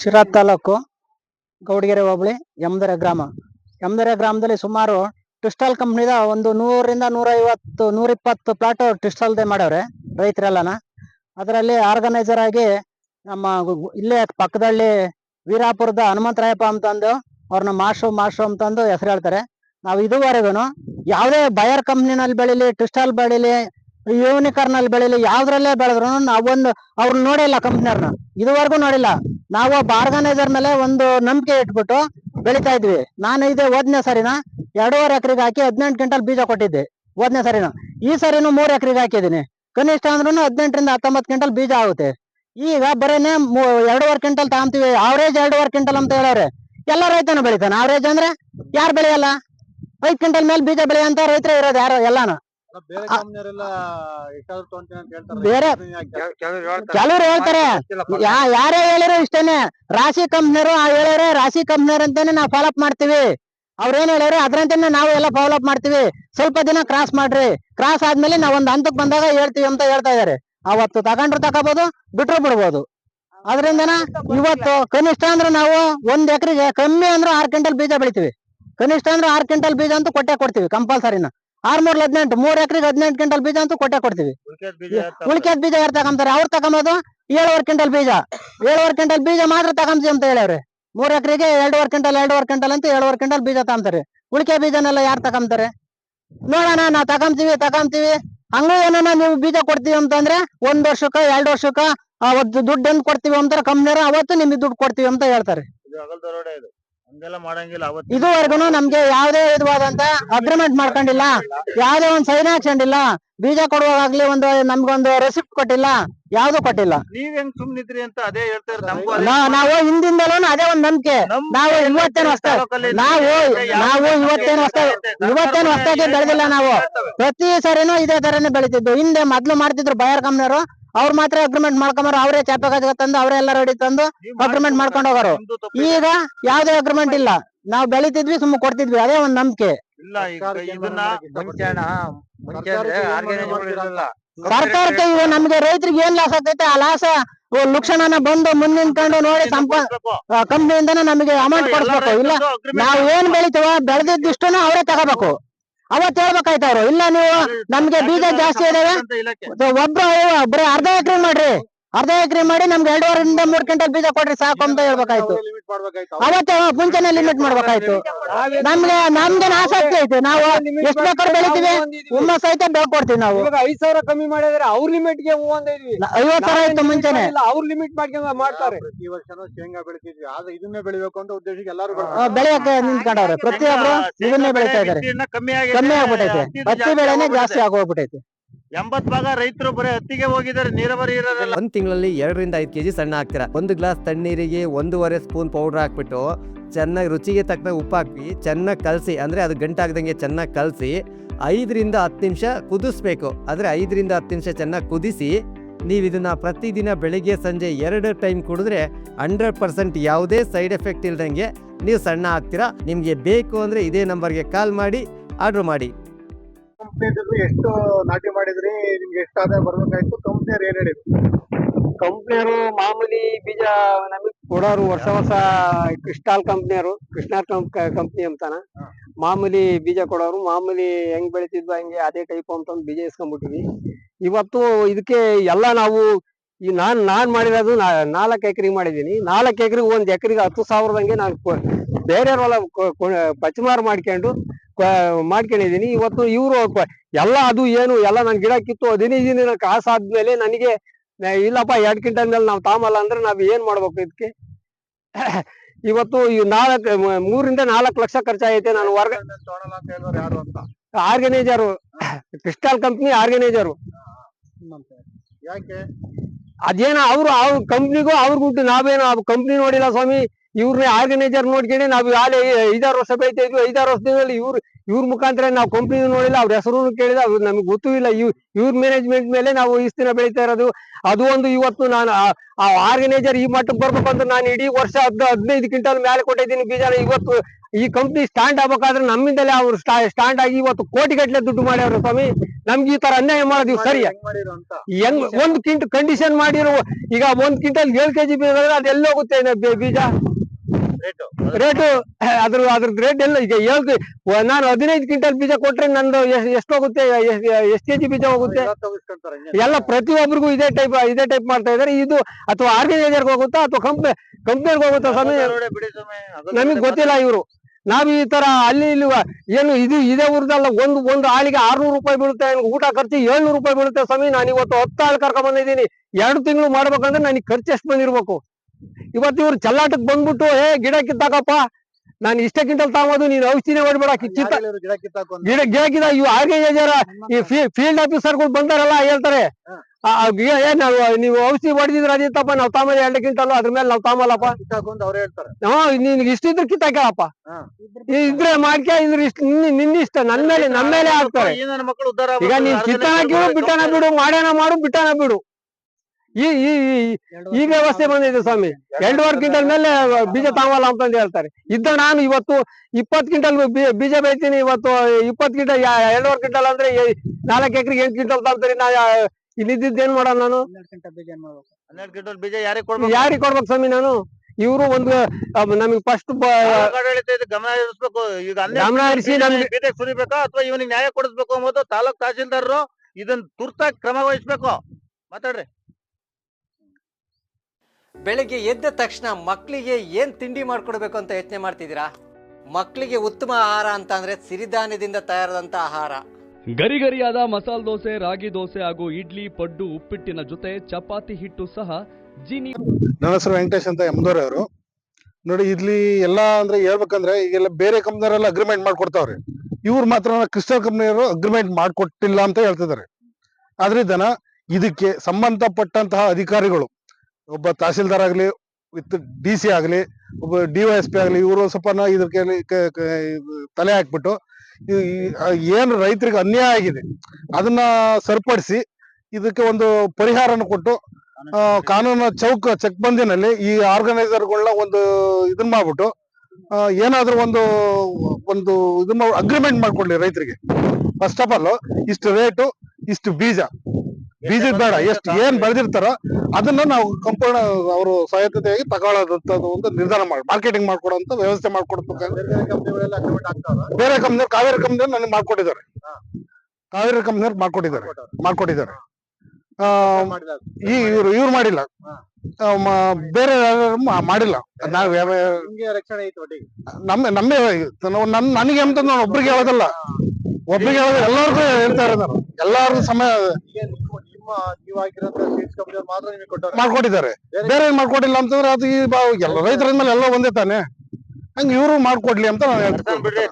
ಶಿರಾ ತಾಲೂಕು ಗೌಡಗೆರೆ ಹೋಬಳಿ ಯಮದರೆ ಗ್ರಾಮ. ಯಮದರೆ ಗ್ರಾಮದಲ್ಲಿ ಸುಮಾರು ಟಿಸ್ಟಾಲ್ ಕಂಪ್ನಿದ ಒಂದು ನೂರಿಂದ ನೂರೈವತ್ತು, ನೂರಿಪ್ಪತ್ತು ಪ್ಲಾಟ್ ಕ್ರಿಸ್ಟಲ್ದೇ ಮಾಡವ್ರೆ ರೈತರೆಲ್ಲನ. ಅದರಲ್ಲಿ ಆರ್ಗನೈಸರ್ ಆಗಿ ನಮ್ಮ ಇಲ್ಲೇ ಪಕ್ಕದಲ್ಲಿ ವೀರಾಪುರದ ಹನುಮಂತರಾಯಪ್ಪ ಅಂತಂದು ಅವ್ರನ್ನ ಮಾಶು ಮಾಸ್ಟ್ರು ಅಂತಂದು ಹೆಸರು ಹೇಳ್ತಾರೆ. ನಾವು ಇದುವರೆಗೂ ಯಾವುದೇ ಬಯರ್ ಕಂಪ್ನಿನಲ್ಲಿ ಬೆಳೀಲಿ ಟಿಸ್ಟಾಲ್ ಬೆಳೀಲಿ, ಯೂನಿಕಾರ್ನಲ್ಲಿ ಬೆಳಿಲಿ, ಯಾವ್ದ್ರಲ್ಲೇ ಬೆಳೆದ್ರು ನಾವೊಂದು ಅವ್ರನ್ನ ನೋಡಿಲ್ಲ ಕಂಪ್ನಿಯವ್ರನ್ನ. ಇದುವರೆಗೂ ನೋಡಿಲ್ಲ. ನಾವು ಬಾರ್ಗನೈಸರ್ ಮೇಲೆ ಒಂದು ನಂಬಿಕೆ ಇಟ್ಬಿಟ್ಟು ಬೆಳಿತಾ ಇದ್ವಿ. ನಾನು ಇದೆ ಹೋದ್ನೆ ಸರಿನ? ಎರಡೂವರೆ ಎಕರೆಗೆ ಹಾಕಿ ಹದಿನೆಂಟು ಕ್ವಿಂಟಲ್ ಬೀಜ ಕೊಟ್ಟಿದ್ದೆ. ಹೋದ್ನೆ ಸರಿನ? ಈ ಸರಿನು ಮೂರ್ ಎಕರೆಗೆ ಹಾಕಿದೀನಿ ಕನಿಷ್ಠ ಅಂದ್ರೂ ಹದಿನೆಂಟರಿಂದ ಹತ್ತೊಂಬತ್ತು ಕ್ವಿಂಟಲ್ ಬೀಜ ಆಗುತ್ತೆ. ಈಗ ಬರೇನೆ ಎರಡೂವರೆ ಕ್ವಿಂಟಲ್ ತಗೊಂತೀವಿ ಆವರೇಜ್ ಎರಡೂವರೆ ಕ್ವಿಂಟಲ್ ಅಂತ ಹೇಳವ್ರೆ. ಎಲ್ಲ ರೈತನು ಬೆಳಿತಾನೆ? ಆವರೇಜ್ ಅಂದ್ರೆ ಯಾರು ಬೆಳೆಯಲ್ಲ? ಐದು ಕ್ವಿಂಟಲ್ ಮೇಲೆ ಬೀಜ ಬೆಳೆಯಂತ ರೈತರೇ ಇರೋದು ಯಾರು? ಎಲ್ಲಾನು. ಬೇರೆ ಕೆಲವ್ರು ಹೇಳ್ತಾರೆ. ಯಾರೇ ಹೇಳಿರೋ ಇಷ್ಟೇನೆ. ರಾಶಿ ಕಂಪ್ನಿಯರು ಹೇಳಿದ್ರೆ ರಾಶಿ ಕಂಪ್ನಿಯರ್ ಅಂತಾನೆ ನಾವು ಫಾಲೋಅಪ್ ಮಾಡ್ತೀವಿ. ಅವ್ರೇನ್ ಹೇಳಿದ್ರೆ ಅದ್ರಂತೆ ನಾವು ಎಲ್ಲ ಫಾಲೋಅಪ್ ಮಾಡ್ತೀವಿ. ಸ್ವಲ್ಪ ದಿನ ಕ್ರಾಸ್ ಮಾಡ್ರಿ. ಕ್ರಾಸ್ ಆದ್ಮೇಲೆ ನಾವ್ ಒಂದ್ ಹಂತಕ್ ಬಂದಾಗ ಹೇಳ್ತೀವಿ ಅಂತ ಹೇಳ್ತಾ ಇದಾರೆ. ಅವತ್ತು ತಗೊಂಡ್ರು ತಗೋಬಹುದು ಬಿಟ್ರು ಬಿಡ್ಬೋದು. ಅದರಿಂದನ ಇವತ್ತು ಕನಿಷ್ಠ ಅಂದ್ರೆ ನಾವು ಒಂದ್ ಎಕರೆಗೆ ಕಮ್ಮಿ ಅಂದ್ರೆ ಆರ್ ಕ್ವಿಂಟಲ್ ಬೀಜ ಬೆಳಿತೀವಿ. ಕನಿಷ್ಠ ಅಂದ್ರೆ ಆರ್ ಕ್ವಿಂಟಲ್ ಬೀಜ ಅಂತೂ ಕೊಟ್ಟೆ ಕೊಡ್ತೀವಿ ಕಂಪಲ್ಸರಿನ ಆರ್ ಮೂರ್ ಹದಿನೆಂಟು ಮೂರ್ ಎಕರೆಗೆ ಹದಿನೆಂಟು ಕ್ವಿಂಟಲ್ ಬೀಜ ಅಂತೂ ಕೊಟ್ಟೆ ಕೊಡ್ತೀವಿ. ಉಳಿಕೆದ್ ಬೀಜ ಯಾರು ತಗೊಂತಾರೆ? ಅವ್ರು ತಗೊಂಬೋದು ಏಳುವರೆ ಕ್ವಿಂಟಲ್ ಬೀಜ. ಏಳುವರೆ ಕ್ವಿಂಟಲ್ ಬೀಜ ಮಾತ್ರ ತಗೊಂತೀವಿ ಅಂತ ಹೇಳ್ಯಾವ್ರೆ. ಮೂರ್ ಎಕರೆಗೆ ಎರಡುವರೆ ಕ್ವಿಂಟಲ್ ಎರಡುವರೆ ಕ್ವಿಂಟಲ್ ಅಂತ ಏಳುವರೆ ಕ್ವಿಂಟಲ್ ಬೀಜ ತಗೊಂತಾರೆ. ಉಳಿಕೆ ಬೀಜನೆಲ್ಲ ಯಾರು ತಗೊಂತಾರೆ? ನೋಡೋಣ ನಾವ್ ತಗೊಂತೀವಿ ತಗೊಂತೀವಿ. ಹಂಗೂ ಏನಾನ ನೀವು ಬೀಜ ಕೊಡ್ತೀವಿ ಅಂತಂದ್ರೆ ಒಂದ್ ವರ್ಷಕ್ಕ ಎರಡ್ ವರ್ಷಕ್ಕ ಅವತ್ತು ದುಡ್ಡು ಕೊಡ್ತೀವಿ ಅಂತಾರೆ ಕಂಪ್ನಿಯವರು ಅವತ್ತು ನಿಮ್ಗೆ ದುಡ್ಡು ಕೊಡ್ತೀವಿ ಅಂತ ಹೇಳ್ತಾರೆ. ಇದುವರೆಗೂ ನಮ್ಗೆ ಯಾವ್ದೇ ವಿಧವಾದಂತ ಅಗ್ರಿಮೆಂಟ್ ಮಾಡ್ಕೊಂಡಿಲ್ಲ. ಯಾವ್ದೇ ಒಂದ್ ಸೈನ್ ಹಾಕೊಂಡಿಲ್ಲ ಬೀಜ ಕೊಡುವಾಗ್ಲಿ ಒಂದು ನಮ್ಗೊಂದು ರೆಸಿಪ್ಟ್ ಕೊಟ್ಟಿಲ್ಲ. ಯಾವ್ದು ಕೊಟ್ಟಿಲ್ಲ. ನೀವ್ ಹೆಂಗ್ ಸುಮ್ನಿದ್ರಿ ಅಂತ ಅದೇ ಹೇಳ್ತಾರೆ ನಾವು ಹಿಂದಿಂದಲೂ ಅದೇ ಒಂದ್ ನಂಬಿಕೆ. ನಾವು ಇವತ್ತೇನು ನಾವು ನಾವು ಇವತ್ತೇನು ಹೊಸ್ದಾಗಿ ಇವತ್ತೇನು ಹೊಸ್ತಾಗಿ ಬೆಳೆದಿಲ್ಲ ನಾವು. ಪ್ರತಿ ಸರಿನೂ ಇದೇ ತರನೇ ಬೆಳಿತಿದ್ದು. ಹಿಂದೆ ಮೊದ್ಲು ಮಾಡ್ತಿದ್ರು ಬಯರ್ ಕಂಪ್ನಿಯವರು. ಅವ್ರು ಮಾತ್ರ ಅಗ್ರಿಮೆಂಟ್ ಮಾಡ್ಕೊಂಬಾರ ಅವರೇ ಚಾಪೆ ಗಜ ತಂದು ಅವರೇ ಎಲ್ಲ ರೆಡಿ ತಂದು ಅಗ್ರಿಮೆಂಟ್ ಮಾಡ್ಕೊಂಡು ಹೋಗೋರು. ಈಗ ಯಾವ್ದೇ ಅಗ್ರಿಮೆಂಟ್ ಇಲ್ಲ. ನಾವು ಬೆಳಿತಿದ್ವಿ ಸುಮ್ಮನೆ ಕೊಡ್ತಿದ್ವಿ ಅದೇ ಒಂದ್ ನಂಬಿಕೆ. ಸರ್ಕಾರಕ್ಕೆ ಈಗ ನಮ್ಗೆ ರೈತರಿಗೆ ಏನ್ ಲಾಸ್ ಆಗ್ತೈತೆ ಆ ಲಾಸ ಲಕ್ಷಣನ ಬಂದು ಮುಂದಿನ್ಕೊಂಡು ನೋಡಿ ಸಂಪ ಕಂಪ್ನಿಯಿಂದನೇ ನಮಗೆ ಅಮೌಂಟ್ ಕೊಡ್ಬೇಕು ಇಲ್ಲ ನಾವ್ ಏನ್ ಬೆಳಿತೀವ ಬೆಳೆದಿದ್ದಿಷ್ಟು ಅವರೇ ತಗೋಬೇಕು. ಅವತ್ ಹೇಳ್ಬೇಕಾಯ್ತವ್ರು ಇಲ್ಲ ನೀವು ನಮ್ಗೆ ಬೀಜ ಜಾಸ್ತಿ ಇದಾವೆ. ಒಬ್ರು ಬರೀ ಅರ್ಧ ಎಕರೆ ಮಾಡ್ರಿ. ಅರ್ಧ ಎಕರೆ ಮಾಡಿ ನಮ್ಗೆ ಎರಡೂವರೆಯಿಂದ ಮೂರ್ ಕ್ವಿಂಟಲ್ ಬೀಜ ಕೊಡ್ರಿ ಸಾಕು ಅಂತ ಹೇಳ್ಬೇಕಾಯ್ತು. ಲಿಮಿಟ್ ಮಾಡ್ಬೇಕಾಯ್ತು. ಅವತ್ತೇ ಮುಂಚೆನೆ ಲಿಮಿಟ್ ಮಾಡ್ಬೇಕಾಯ್ತು. ನಮ್ಗೆ ನಮ್ದು ಆಸಕ್ತಿ ಐತೆ ನಾವು ಎಷ್ಟು ಬೇಕಾದ್ರೆ ಬೆಳಿತೀವಿ? ಹುಮ್ಮಸ್ ಐತೆ ಬೆಳ್ಕೊಡ್ತೀವಿ ನಾವು. ಇವಾಗ ಐದ್ ಸಾವಿರ ಕಮ್ಮಿ ಮಾಡಿದ್ರೆ ಅವ್ರ ಲಿಮಿಟ್ಗೆ ಹೂ ಅಂತ ಇದ್ವಿ ನ- ಐವತ್ ಸಾವಿರ ಇತ್ತು ಮುಂಚೆನೆ. ಅವ್ರ ಲಿಮಿಟ್ ಮಾಡ್ಕೊಂಡು ಮಾಡ್ತಾರೆ. ಈ ವರ್ಷ ಶೇಂಗಾ ಬೆಳಿತಿದ್ವಿ. ಆದ್ರೆ ಇದನ್ನೇ ಬೆಳಿಬೇಕು ಅಂತ ಉದ್ದೇಶಕ್ಕೆ ಎಲ್ಲರೂ ಬೆಳೆಯಕ್ಕೆ ನಿಂತ್ಕೊಂಡವ್ರೆ. ಪ್ರತಿಯೊಬ್ರು ಇದನ್ನೇ ಬೆಳಿತಾ ಇದಾರೆ. ಕಮ್ಮಿ ಆಗಿದೆ. ಕಮ್ಮಿ ಆಗ್ಬಿಟ್ಟೈತೆ ಪ್ರತಿ ಹತ್ತಿ ಬೆಳೆನೆ ಜಾಸ್ತಿ. ಆಗೋಗ್ಬಿಟ್ಟೈತೆ ಎಂಬತ್ ಭಾಗ ರೈತರು ಬರೀ ಹತ್ತಿಗೆ ಹೋಗಿದ್ದಾರೆ, ನೀರಾವರಿ ಇರೋದಿಲ್ಲ. ಒಂದ್ ತಿಂಗಳಲ್ಲಿ ಎರಡರಿಂದ ಐದು ಕೆಜಿ ಸಣ್ಣ ಹಾಕ್ತೀರಾ? ಒಂದು ಗ್ಲಾಸ್ ತಣ್ಣೀರಿಗೆ ಒಂದೂವರೆ ಸ್ಪೂನ್ ಪೌಡರ್ ಹಾಕ್ಬಿಟ್ಟು ಚೆನ್ನಾಗಿ ರುಚಿಗೆ ತಕ್ಕ ಉಪ್ಪು ಹಾಕಿ ಚೆನ್ನಾಗಿ ಕಲಸಿ, ಅಂದರೆ ಅದು ಗಂಟಾಗ್ದಂಗೆ ಚೆನ್ನಾಗಿ ಕಲಸಿ, ಐದರಿಂದ ಹತ್ತು ನಿಮಿಷ ಕುದಿಸ್ಬೇಕು. ಆದರೆ ಐದರಿಂದ ಹತ್ತು ನಿಮಿಷ ಚೆನ್ನಾಗಿ ಕುದಿಸಿ, ನೀವು ಇದನ್ನ ಪ್ರತಿದಿನ ಬೆಳಿಗ್ಗೆ ಸಂಜೆ ಎರಡು ಟೈಮ್ ಕುಡಿದ್ರೆ ಹಂಡ್ರೆಡ್ ಪರ್ಸೆಂಟ್ ಯಾವುದೇ ಸೈಡ್ ಎಫೆಕ್ಟ್ ಇಲ್ದಂಗೆ ನೀವು ಸಣ್ಣ ಹಾಕ್ತೀರಾ? ನಿಮಗೆ ಬೇಕು ಅಂದರೆ ಇದೇ ನಂಬರ್ಗೆ ಕಾಲ್ ಮಾಡಿ, ಆರ್ಡ್ರ್ ಮಾಡಿ. ಕಂಪ್ನಿ ಎಷ್ಟು ನಾಟಿ ಮಾಡಿದ್ರಿ ನಿಮ್ಗೆ ಎಷ್ಟು ಆದಾಯ ಬರ್ಬೇಕಾಯ್ತು ಕಂಪ್ನಿಯವ್ರು ಏನ್ ಹೇಳಿದ್ರು? ಕಂಪ್ನಿಯವರು ಮಾಮೂಲಿ ಬೀಜ ನಮಗೆ ಕೊಡೋರು ವರ್ಷ ವರ್ಷ ಕ್ರಿಸ್ಟಾಲ್ ಕಂಪ್ನಿಯವರು ಕೃಷ್ಣ ಕಂಪ್ನಿ ಅಂತಾನ. ಮಾಮೂಲಿ ಬೀಜ ಕೊಡೋರು ಮಾಮೂಲಿ ಹೆಂಗ್ ಬೆಳಿತಿದ್ವ ಹಂಗೆ ಅದೇ ಟೈಪ್ ಅಂತಂದು ಬೀಜ ಇಸ್ಕೊಂಡ್ಬಿಟ್ಟಿವಿ ಇವತ್ತು ಇದಕ್ಕೆ ಎಲ್ಲ ನಾವು ಈ ನಾನ್ ನಾನ್ ಮಾಡಿರೋದು ನಾಲ್ಕು ಎಕರೆಗೆ ಮಾಡಿದೀನಿ ನಾಲ್ಕು ಎಕರೆಗೆ ಒಂದ್ ಎಕರೆಗೆ ಹತ್ತು ಸಾವಿರದಂಗೆ ನಾನು ಬೇರೆಯವ್ರ ಹೊಲ ಕೊ- ಮಾಡ್ಕೊಂಡು ಮಾಡ್ಕೊಂಡಿದೀನಿ ಇವತ್ತು ಇವರು ಎಲ್ಲ ಅದು ಏನು ಎಲ್ಲ ನನ್ ಗಿಡ ಕಿತ್ತು ಹದಿನೈದು ದಿನ ಕಾಸಾದ್ಮೇಲೆ ನನಗೆ ಇಲ್ಲಪ್ಪ ಎರಡು ಕ್ವಿಂಟಲ್ ಮೇಲೆ ನಾವು ತಾಮಲ್ಲ ಅಂದ್ರೆ ನಾವು ಏನು ಮಾಡ್ಬೇಕು ಇದಕ್ಕೆ ಇವತ್ತು ಈ ನಾಲ್ಕು ಮೂರಿಂದ ನಾಲ್ಕು ಲಕ್ಷ ಖರ್ಚಾಗೈತೆ ನಾನು ಹೊರಗೆ ಆರ್ಗನೈಜರು. Crystal company ಆರ್ಗನೈಜರು. ಯಾಕೆ? ಅದೇನ ಅವ್ರು ಅವ್ರ ಕಂಪ್ನಿಗೂ ಅವ್ರಿಗೂ ನಾವೇನು ಕಂಪ್ನಿ ನೋಡಿಲ್ಲ ಸ್ವಾಮಿ. ಇವ್ರನ್ನೇ ಆರ್ಗನೈಸರ್ ನೋಡ್ಕೊಂಡು ನಾವು ಯಾಲೆ ಐದಾರು ವರ್ಷ ಬೈತಾ ಇದ್ವಿ ಐದಾರು ವರ್ಷದಲ್ಲಿ ಇವ್ರು ಇವ್ರ ಮುಖಾಂತರ ನಾವು ಕಂಪ್ನಿ ನೋಡಿಲ್ಲ ಅವ್ರ ಹೆಸರು ಕೇಳಿಲ್ಲ ಅವ್ರು ನಮ್ಗೆ ಗೊತ್ತೂ ಇಲ್ಲ ಇವ್ ಇವ್ರ ಮ್ಯಾನೇಜ್ಮೆಂಟ್ ಮೇಲೆ ನಾವು ಇಷ್ಟು ದಿನ ಬೆಳಿತಾ ಇರೋದು. ಅದು ಒಂದು ಇವತ್ತು ನಾನು ಆ- ಆರ್ಗನೈಸರ್ ಈ ಮಟ್ಟಕ್ಕೆ ಬರ್ಬೇಕು ಅಂತ ನಾನು ಇಡೀ ವರ್ಷ ಹದ್ ಹದಿನೈದು ಕ್ವಿಂಟಲ್ ಮೇಲೆ ಕೊಟ್ಟಿದ್ದೀನಿ ಬೀಜ ಇವತ್ತು ಈ ಕಂಪ್ನಿ ಸ್ಟ್ಯಾಂಡ್ ಆಗ್ಬೇಕಾದ್ರೆ ನಮ್ಮಿಂದಲೇ ಅವ್ರು ಸ್ಟ್ಯಾಂಡ್ ಆಗಿ ಇವತ್ತು ಕೋಟಿ ಗಟ್ಟಲೆ ದುಡ್ಡು ಮಾಡ್ಯಾರ ಸ್ವಾಮಿ. ನಮ್ಗೆ ಈ ತರ ಅನ್ಯಾಯ ಮಾಡೋದು ಇವ್ ಸರಿ ಹೆಂಗ್ ಮಾಡಿರೋ ಅಂತ ಹೆಂಗ್ ಒಂದ್ ಕಿಂಟ್ ಕಂಡೀಷನ್ ಮಾಡಿರೋ ಈಗ ಒಂದ್ ಕ್ವಿಂಟಲ್ ಏಳು ಕೆಜಿ ಬೀಜ ಅದು ಎಲ್ಲಿ ಹೋಗುತ್ತೆ ಬೀಜ? ರೇಟು ಅದ್ರ ಅದ್ರದ್ದು ರೇಟ್ ಎಲ್ಲ ಈಗ ಹೇಳ್ತಿ ನಾನು ಹದಿನೈದು ಕ್ವಿಂಟಲ್ ಬೀಜ ಕೊಟ್ರೆ ನಂದು ಎಷ್ಟ್ ಹೋಗುತ್ತೆ? ಎಷ್ಟು ಕೆಜಿ ಬೀಜ ಹೋಗುತ್ತೆ? ಎಲ್ಲ ಪ್ರತಿ ಎಲ್ಲ ಪ್ರತಿಯೊಬ್ಬರಿಗೂ ಇದೇ ಟೈಪ್ ಇದೇ ಟೈಪ್ ಮಾಡ್ತಾ ಇದಾರೆ ಇದು ಅಥವಾ ಆರ್ಗನೈಸರ್ಗೆ ಹೋಗುತ್ತಾ ಅಥವಾ ಕಂಪ್ನಿ ಕಂಪ್ನಿಗೆ ಹೋಗುತ್ತಾ ಸ್ವಾಮಿ? ಅದನ್ನ ನಮಗ್ ಗೊತ್ತಿಲ್ಲ ಇವರು. ನಾವ್ ಈ ತರ ಅಲ್ಲಿ ಇಲ್ಲಿ ಏನು ಇದು ಇದೇ ಊರ್ದಲ್ಲ ಒಂದು ಒಂದು ಆಳಿಗೆ ಆರ್ನೂರು ರೂಪಾಯಿ ಬೀಳುತ್ತೆ ಊಟ ಖರ್ಚು ಏಳ್ನೂರು ರೂಪಾಯಿ ಬೀಳುತ್ತೆ ಸ್ವಾಮಿ. ನಾನು ಇವತ್ತು ಹತ್ತು ಆಳು ಕರ್ಕೊಂಡ್ ಬಂದಿದ್ದೀನಿ. ಎರಡು ತಿಂಗಳು ಮಾಡ್ಬೇಕಂದ್ರೆ ನನಗೆ ಖರ್ಚು ಎಷ್ಟು ಬಂದಿರ್ಬೇಕು? ಇವತ್ತು ಇವ್ರು ಚಲ್ಲಾಟಕ್ಕೆ ಬಂದ್ಬಿಟ್ಟು ಏ ಗಿಡ ಕಿತ್ತಾಕಪ್ಪ. ನಾನು ಇಷ್ಟೇ ಕ್ವಿಂಟಲ್ ತಗೋದು ನೀನು ಔಷಧಿನೇ ಹೊಡ್ಬೇಡ ಕಿತ್ತ ಹೇಳಿದ್ರು ಗಿಡ ಗಿಡ ಗಿಡ ಇವ್ ಇವು ಆರ್ಗನೈಸರ್ ಈ ಫೀಲ್ಡ್ ಆಫೀಸರ್ಗಳು ಬಂದಾರಲ್ಲ ಹೇಳ್ತಾರೆ. ಏನ್ ನೀವು ಔಷಧಿ ಹೊಡೆದಿದ್ರೆ ಅದಿತ್ತಪ್ಪ ನಾವ್ ತಾಮಲ್ಲ ಎರಡು ಕ್ವಿಂಟಲ್ ಅದ್ರ ಮೇಲೆ ನಾವು ತಾಮಲ್ಲಪ್ಪ ಹಾ ನಿನ್ಗೆ ಇಷ್ಟಿದ್ರು ಕಿತ್ತಾಕಪ್ಪ. ಇದ್ರೆ ಮಾಡ್ಕೆ ಇದ್ರೆ ಇಷ್ಟ ನಿನ್ನಿಷ್ಟ ನನ್ ಮೇಲೆ ನಮ್ಮ ಮೇಲೆ ಆಗ್ತಾರೆ. ನನ್ನ ಈಗ ನೀನ್ ಕಿತ್ತಾನ ಬಿಡು ಬಿಟ್ಟಾನ ಬಿಡು ಮಾಡ್ಯಾನ ಮಾಡು ಬಿಟ್ಟಣ ಬಿಡು. ಈ ಈ ಈ- ಈ ವ್ಯವಸ್ಥೆ ಬಂದಿದೆ ಸ್ವಾಮಿ. ಎರಡೂವರೆ ಕ್ವಿಂಟಲ್ ಮೇಲೆ ಬೀಜ ತಾವಲ್ಲ ಅಂತಂದು ಹೇಳ್ತಾರೆ. ಇದ್ದ ನಾನು ಇವತ್ತು ಇಪ್ಪತ್ತು ಕ್ವಿಂಟಲ್ ಬೀಜ ಬೆಳಿತೀನಿ ಇವತ್ತು ಇಪ್ಪತ್ತು ಕ್ವಿಂಟಲ್ ಎರಡುವರೆ ಕ್ವಿಂಟಲ್ ಅಂದ್ರೆ ನಾಲ್ಕು ಎಕರೆಗೆ ಎಂಟು ಕ್ವಿಂಟಲ್ ತಾಳ್ತಾರೆ ನಾ ಇಲ್ಲಿದ್ದೇನ್ ಏನ್ ಮಾಡೋಣ ನಾನು? ಹನ್ನೆರಡು ಕ್ವಿಂಟಲ್ ಬೀಜ ಯಾರಿಗೆ ಕೊಡ್ಬೇಕು? ಯಾರಿಗೆ ಕೊಡ್ಬೇಕು ಸ್ವಾಮಿ ನಾನು? ಇವರು ಒಂದು ನಮಗೆ ಫಸ್ಟ್ ತಾಲೂಕು ಆಡಳಿತ ಇದು ಗಮನ ಹರಿಸಬೇಕು. ಈಗ ಗಮನ ಹರಿಸಿ ನಮ್ಗೆ ಸುರಿಬೇಕಾ ಅಥವಾ ಇವನಿಗೆ ನ್ಯಾಯ ಕೊಡಿಸ್ಬೇಕು ಅಂಬೋದು ತಾಲೂಕ್ ತಹಸೀಲ್ದಾರರು ಇದನ್ನ ತುರ್ತಾಗಿ ಕ್ರಮ ವಹಿಸ್ಬೇಕು ಮಾತಾಡ್ರಿ. ಬೆಳಗ್ಗೆ ಎದ್ದ ತಕ್ಷಣ ಮಕ್ಕಳಿಗೆ ಏನ್ ತಿಂಡಿ ಮಾಡ್ಕೊಡ್ಬೇಕು ಅಂತ ಯೋಚನೆ ಮಾಡ್ತಿದ್ದೀರಾ? ಮಕ್ಕಳಿಗೆ ಉತ್ತಮ ಆಹಾರ ಅಂತ ಅಂದ್ರೆ ಸಿರಿಧಾನ್ಯದಿಂದ ತಯಾರಾದಂತ ಆಹಾರ. ಗರಿಗರಿಯಾದ ಮಸಾಲೆ ದೋಸೆ ರಾಗಿ ದೋಸೆ ಹಾಗೂ ಇಡ್ಲಿ ಪಡ್ಡು ಉಪ್ಪಿಟ್ಟಿನ ಜೊತೆ ಚಪಾತಿ ಹಿಟ್ಟು ಸಹ ಜೀನಿ ನನ್ನ ಹೆಸರು ವೆಂಕಟೇಶ್ ಅಂತ ಎಂದೋರ್ ಅವರು. ನೋಡಿ ಇಲ್ಲಿ ಎಲ್ಲಾ ಅಂದ್ರೆ ಹೇಳ್ಬೇಕಂದ್ರೆ ಈಗೆಲ್ಲ ಬೇರೆ ಕಂಪ್ನಿಯವರೆಲ್ಲ ಅಗ್ರಿಮೆಂಟ್ ಮಾಡ್ಕೊಡ್ತಾವ್ರೆ. ಇವ್ರು ಮಾತ್ರ ಕ್ರಿಸ್ಟಲ್ ಕಂಪ್ನಿಯವರು ಅಗ್ರಿಮೆಂಟ್ ಮಾಡ್ಕೊಟ್ಟಿಲ್ಲ ಅಂತ ಹೇಳ್ತಿದ್ದಾರೆ. ಆದ್ರಿಂದ ಇದಕ್ಕೆ ಸಂಬಂಧಪಟ್ಟಂತಹ ಅಧಿಕಾರಿಗಳು ಒಬ್ಬ ತಹಸೀಲ್ದಾರ್ ಆಗ್ಲಿ, ವಿತ್ ಡಿ ಸಿ ಆಗ್ಲಿ, ಒಬ್ಬ ಡಿ ವೈ ಎಸ್ ಪಿ ಆಗ್ಲಿ, ಇವರು ಸ್ವಲ್ಪ ಇದಕ್ಕೆ ತಲೆ ಹಾಕ್ಬಿಟ್ಟು ಏನು ರೈತರಿಗೆ ಅನ್ಯಾಯ ಆಗಿದೆ, ಅದನ್ನ ಸರಿಪಡಿಸಿ ಇದಕ್ಕೆ ಒಂದು ಪರಿಹಾರನ ಕೊಟ್ಟು ಕಾನೂನು ಚೌಕ, ಚೆಕ್ ಬಂದಿನಲ್ಲಿ ಈ ಆರ್ಗನೈಸರ್ಗಳನ್ನ ಒಂದು ಇದನ್ನ ಮಾಡ್ಬಿಟ್ಟು ಏನಾದ್ರೂ ಒಂದು ಒಂದು ಇದನ್ನ ಅಗ್ರಿಮೆಂಟ್ ಮಾಡ್ಕೊಳ್ಳಿ ರೈತರಿಗೆ. ಫಸ್ಟ್ ಆಫ್ ಆಲ್ ಇಷ್ಟು ರೇಟು, ಇಷ್ಟು ಬೀಜ. ಬೀಜ ಬೇಡ ಎಷ್ಟು ಏನ್ ಬೆಳೆದಿರ್ತಾರೋ ಅದನ್ನ ನಾವು ಸಂಪೂರ್ಣ ಅವರು ಸಹಾಯತೆಯಾಗಿ ತಗೊಳ್ಳೋದಂಥದ್ದು ಒಂದು ನಿರ್ಧಾರ ಮಾಡಿ ಮಾರ್ಕೆಟಿಂಗ್ ಮಾಡ್ಕೊಡೋಂತ ವ್ಯವಸ್ಥೆ ಮಾಡ್ಕೊಡ್ಬೇಕು ಬೇರೆ ಕಂಪ್ನಿಯವ್ರು ಕಾವೇರಿ ಕಂಪ್ನಿ ನನಗೆ ಮಾಡ್ಕೊಟ್ಟಿದ್ದಾರೆ. ಕಾವೇರಿ ಕಂಪ್ನಿಯವ್ರು ಮಾಡ್ಕೊಟ್ಟಿದ್ದಾರೆ ಮಾಡ್ಕೊಟ್ಟಿದ್ದಾರೆ. ಈ ಇವ್ರು ಇವ್ರು ಮಾಡಿಲ್ಲ. ಬೇರೆ ಮಾಡಿಲ್ಲ. ನಮ್ಮ ನಮ್ಮೇ ನನ್ ನನಗೆ ಅಂತ ನಾನು ಒಬ್ರಿಗೆ ಹೇಳೋದಲ್ಲ. ಒಬ್ರಿಗೆ ಹೇಳೋದು ಎಲ್ಲರಿಗೂ ಹೇಳ್ತಾ ಇರೋದು ಎಲ್ಲಾರ್ದು ಎಲ್ಲಾರ್ಗು ಸಮಯ ನೀವು ಹಾಕಿರೋಂತ ಸೀಡ್ಸ್ ಕಂಪ್ನಿ ಮಾತ್ರ ನಿಮಗೆ ಮಾಡ್ಕೊಟ್ಟಿದ್ದಾರೆ. ಬೇರೆ ಏನ್ ಮಾಡ್ಕೊಟ್ಟಿಲ್ಲ ಅಂತಂದ್ರೆ ಅದು ಈ ಬಾ- ಎಲ್ಲ ರೈತರ ಮೇಲೆ ಎಲ್ಲ ಒಂದೇ ತಾನೆ. ಹಂಗ ಇವರು ಮಾಡ್ಕೊಡ್ಲಿ ಅಂತ ನಾನು ಹೇಳ್ತೀನಿ. ಬಿಡ್ರಿ